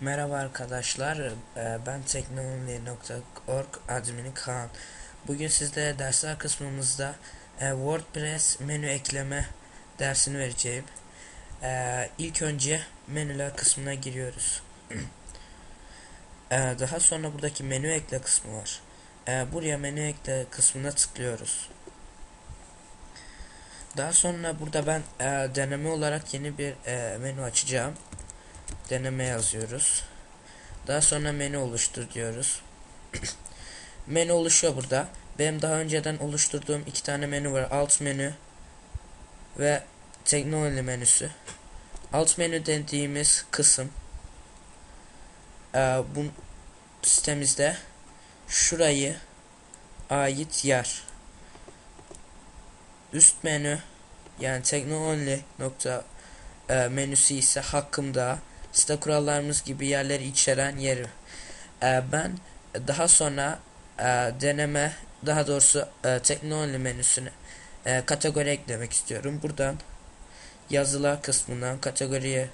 Merhaba arkadaşlar, e, ben teknoloji.org admini Kaan. Bugün sizlere dersler kısmımızda e, WordPress menü ekleme dersini vereceğim. E, ilk önce menüler kısmına giriyoruz. Daha sonra buradaki menü ekle kısmı var. Buraya menü ekle kısmına tıklıyoruz. Daha sonra burada ben deneme olarak yeni bir menü açacağım deneme yazıyoruz. Daha sonra menü oluştur diyoruz. menü oluşuyor burada. Benim daha önceden oluşturduğum iki tane menü var. Alt menü ve teknoloji menüsü. Alt menü dediğimiz kısım e, bu sitemizde şurayı ait yer. Üst menü yani teknoloji nokta e, menüsü ise hakkımda site kurallarımız gibi yerleri içeren yer. E, ben daha sonra e, deneme daha doğrusu e, teknoloji menüsüne e, kategori eklemek istiyorum. Buradan yazılar kısmından kategoriye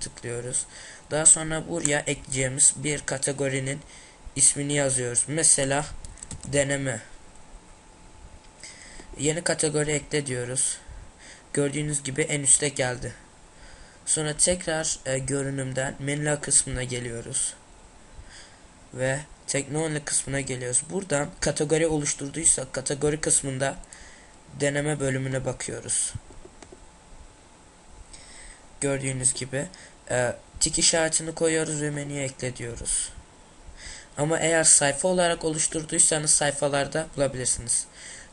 tıklıyoruz. Daha sonra buraya ekleyeceğimiz bir kategorinin ismini yazıyoruz. Mesela deneme. Yeni kategori ekle diyoruz. Gördüğünüz gibi en üste geldi. Sonra tekrar e, görünümden menüler kısmına geliyoruz. Ve teknoloji kısmına geliyoruz. Buradan kategori oluşturduysak kategori kısmında deneme bölümüne bakıyoruz. Gördüğünüz gibi e, tik işaretini koyuyoruz ve menüye ekle diyoruz. Ama eğer sayfa olarak oluşturduysanız sayfalarda bulabilirsiniz.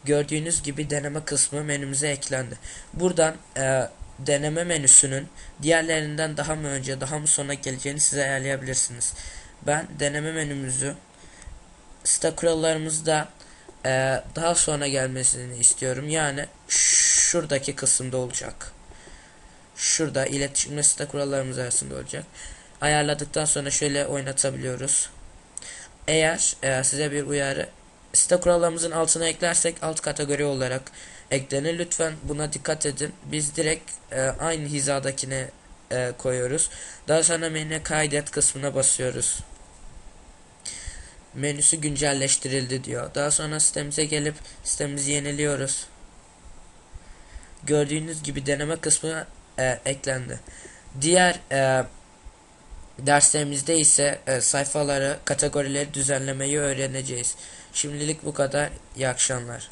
Gördüğünüz gibi deneme kısmı menümüze eklendi. Buradan e, deneme menüsünün diğerlerinden daha mı önce daha mı sonra geleceğini size ayarlayabilirsiniz. Ben deneme menümüzü site kurallarımızda e, daha sonra gelmesini istiyorum. Yani şuradaki kısımda olacak. Şurada iletişim site kurallarımız arasında olacak. Ayarladıktan sonra şöyle oynatabiliyoruz. Eğer e, size bir uyarı site kurallarımızın altına eklersek alt kategori olarak eklenir. Lütfen buna dikkat edin. Biz direkt e, aynı hizadakine e, koyuyoruz. Daha sonra menü kaydet kısmına basıyoruz. Menüsü güncelleştirildi diyor. Daha sonra sitemize gelip sitemizi yeniliyoruz. Gördüğünüz gibi deneme kısmı e, eklendi. Diğer e, derslerimizde ise e, sayfaları, kategorileri düzenlemeyi öğreneceğiz. Şimdilik bu kadar. İyi akşamlar.